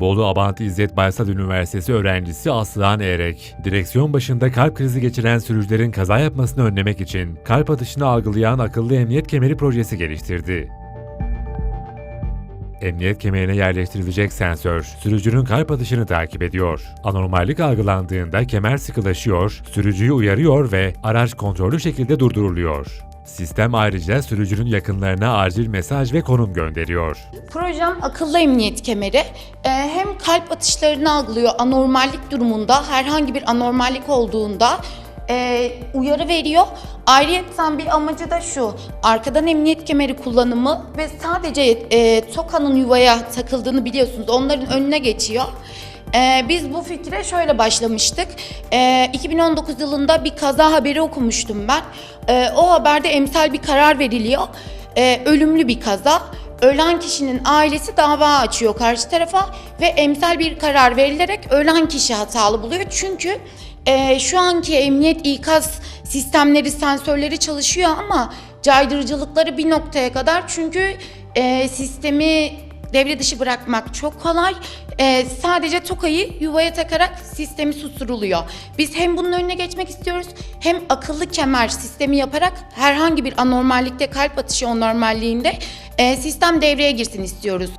Bolu Abant İzzet Baysal Üniversitesi öğrencisi Aslıhan Erek, direksiyon başında kalp krizi geçiren sürücülerin kaza yapmasını önlemek için kalp atışını algılayan akıllı emniyet kemeri projesi geliştirdi. Emniyet kemerine yerleştirilecek sensör, sürücünün kalp atışını takip ediyor. Anormallik algılandığında kemer sıkılaşıyor, sürücüyü uyarıyor ve araç kontrollü şekilde durduruluyor. Sistem ayrıca sürücünün yakınlarına acil mesaj ve konum gönderiyor. Projem akıllı emniyet kemeri. Ee, hem kalp atışlarını algılıyor anormallik durumunda, herhangi bir anormallik olduğunda e, uyarı veriyor. Ayrıca bir amacı da şu, arkadan emniyet kemeri kullanımı ve sadece e, TOKA'nın yuvaya takıldığını biliyorsunuz, onların önüne geçiyor. Ee, biz bu fikre şöyle başlamıştık. Ee, 2019 yılında bir kaza haberi okumuştum ben. Ee, o haberde emsal bir karar veriliyor. Ee, ölümlü bir kaza. Ölen kişinin ailesi dava açıyor karşı tarafa ve emsal bir karar verilerek ölen kişi hatalı buluyor. Çünkü e, şu anki emniyet ikaz sistemleri, sensörleri çalışıyor ama caydırıcılıkları bir noktaya kadar çünkü e, sistemi devre dışı bırakmak çok kolay. Ee, sadece tokayı yuvaya takarak sistemi susturuluyor. Biz hem bunun önüne geçmek istiyoruz hem akıllı kemer sistemi yaparak herhangi bir anormallikte kalp atışı anormalliğinde e, sistem devreye girsin istiyoruz.